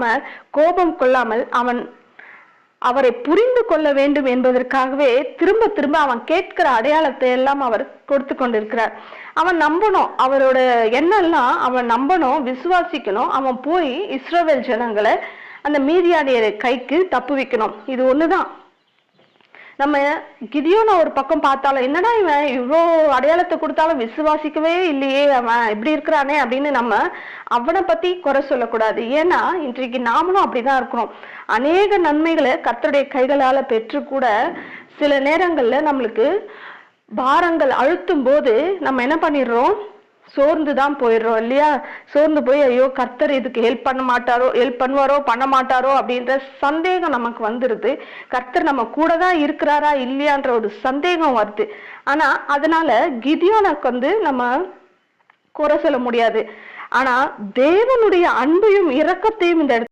இல்லாம கோபம் கொள்ளாமல் அவன் அவரை புரிந்து கொள்ள வேண்டும் என்பதற்காகவே திரும்ப திரும்ப அவன் கேட்கிற அடையாளத்தை எல்லாம் அவர் கொடுத்து கொண்டிருக்கிறார். அவன் நம்பணும் அவரோட எண்ணெல்லாம் அவன் நம்பணும் விசுவாசிக்கணும். அவன் போய் இஸ்ரோவேல் ஜனங்களை அந்த மீதியானியர் கைக்கு தப்பு வைக்கணும் இது ஒண்ணுதான். நம்ம கிதியோன ஒரு பக்கம் பார்த்தாலும் என்னடா இவன் இவ்வளோ அடையாளத்தை கொடுத்தாலும் விசுவாசிக்கவே இல்லையே அவன் இப்படி இருக்கிறானே அப்படின்னு நம்ம அவனை பத்தி குறை சொல்லக்கூடாது. ஏன்னா இன்றைக்கு நாமளும் அப்படிதான் இருக்கிறோம். அநேக நன்மைகளை கத்தருடைய கைகளால பெற்று கூட சில நேரங்கள்ல நம்மளுக்கு பாரங்கள் அழுத்தும் போது நம்ம என்ன பண்ணிடுறோம்? சோர்ந்து தான் போயிடுறோம் இல்லையா? சோர்ந்து போய் ஐயோ கர்த்தர் இதுக்கு ஹெல்ப் பண்ண மாட்டாரோ ஹெல்ப் பண்ணுவாரோ பண்ண மாட்டாரோ அப்படின்ற சந்தேகம் நமக்கு வந்துடுது கர்த்தர் நம்ம கூட தான் இருக்கிறாரா இல்லையான்ற ஒரு சந்தேகம் வருது. ஆனா அதனால கிதியோனுக்கு வந்து நம்ம குறை சொல்ல முடியாது. ஆனா தேவனுடைய அன்பையும் இரக்கத்தையும் இந்த இடத்துல